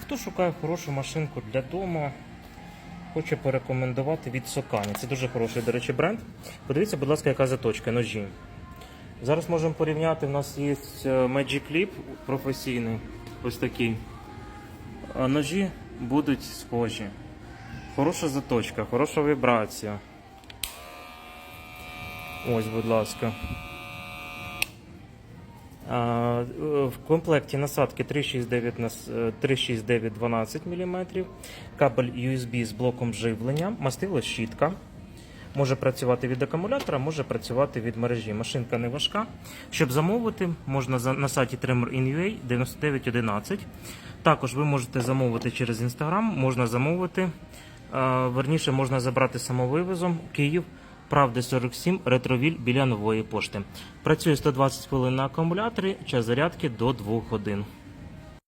Хто шукає хорошу машинку для дому, хоче порекомендувати від Сокані. Це дуже хороший, до речі, бренд. Подивіться, будь ласка, яка заточка, ножі. Зараз можемо порівняти. У нас є е, Magic Clip професійний, ось такий. Ножі будуть схожі. Хороша заточка, хороша вібрація. Ось, будь ласка. В комплекті насадки 369 на с- е, 369 12 мм, кабель USB з блоком живлення, мастило щітка. Може працювати від акумулятора, може працювати від мережі. Машинка не важка. Щоб замовити, можна на сайті Tremor.in.ua 9911. Також ви можете замовити через Instagram, можна замовити. Верніше можна забрати самовивозом Київ. Правди 47, ретровіль біля нової пошти. Працює 120 хвилин на акумуляторі, час зарядки до 2 годин.